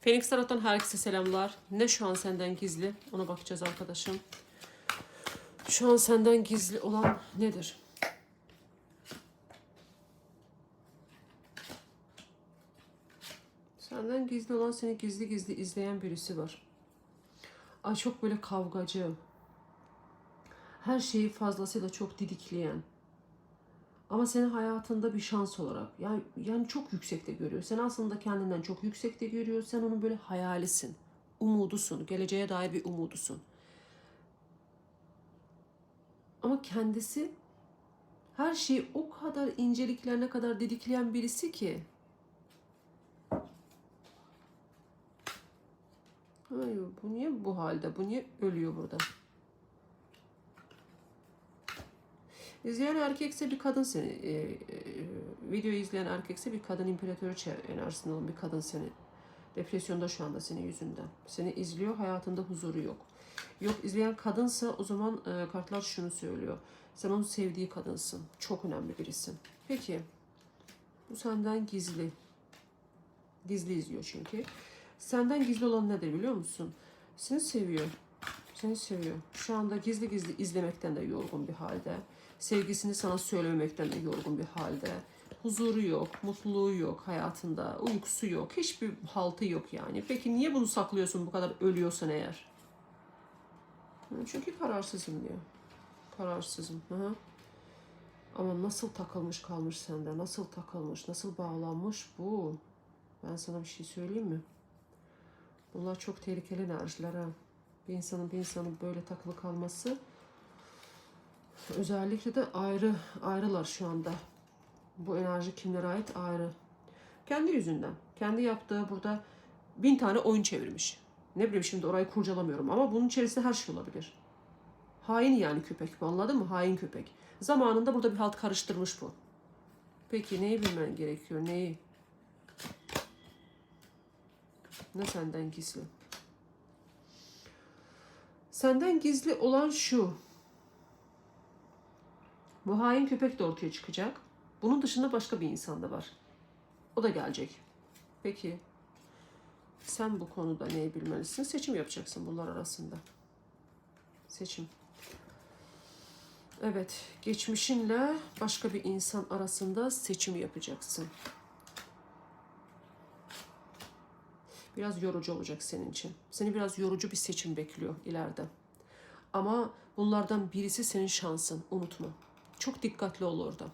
Phoenix Tarot'tan herkese selamlar. Ne şu an senden gizli? Ona bakacağız arkadaşım. Şu an senden gizli olan nedir? Senden gizli olan seni gizli gizli izleyen birisi var. Ay çok böyle kavgacı. Her şeyi fazlasıyla çok didikleyen. Ama seni hayatında bir şans olarak yani yani çok yüksekte görüyor. Sen aslında kendinden çok yüksekte görüyor. Sen onun böyle hayalisin. Umudusun. Geleceğe dair bir umudusun. Ama kendisi her şeyi o kadar inceliklerine kadar didikleyen birisi ki. Hayır, bu niye bu halde? Bu niye ölüyor burada? İzleyen erkekse bir kadın seni, e, e, videoyu izleyen erkekse bir kadın imparator enerjisinde olan bir kadın seni. Depresyonda şu anda senin yüzünden. Seni izliyor, hayatında huzuru yok. Yok izleyen kadınsa o zaman e, kartlar şunu söylüyor. Sen onun sevdiği kadınsın. Çok önemli birisin. Peki, bu senden gizli. Gizli izliyor çünkü. Senden gizli olan nedir biliyor musun? Seni seviyor. Seni seviyor. Şu anda gizli gizli izlemekten de yorgun bir halde. Sevgisini sana söylememekten de yorgun bir halde. Huzuru yok, mutluluğu yok hayatında, uykusu yok, hiçbir haltı yok yani. Peki niye bunu saklıyorsun bu kadar ölüyorsan eğer? Çünkü kararsızım diyor. Kararsızım. Hı. Ama nasıl takılmış kalmış sende, nasıl takılmış, nasıl bağlanmış bu? Ben sana bir şey söyleyeyim mi? Bunlar çok tehlikeli enerjiler ha. Bir insanın bir insanın böyle takılı kalması özellikle de ayrı ayrılar şu anda. Bu enerji kimlere ait ayrı. Kendi yüzünden. Kendi yaptığı burada bin tane oyun çevirmiş. Ne bileyim şimdi orayı kurcalamıyorum ama bunun içerisinde her şey olabilir. Hain yani köpek bu anladın mı? Hain köpek. Zamanında burada bir halt karıştırmış bu. Peki neyi bilmen gerekiyor? Neyi? Ne senden gizli? Senden gizli olan şu. Bu hain köpek de ortaya çıkacak. Bunun dışında başka bir insan da var. O da gelecek. Peki sen bu konuda neyi bilmelisin? Seçim yapacaksın bunlar arasında. Seçim. Evet, geçmişinle başka bir insan arasında seçim yapacaksın. Biraz yorucu olacak senin için. Seni biraz yorucu bir seçim bekliyor ileride. Ama bunlardan birisi senin şansın. Unutma. Çok dikkatli ol orada.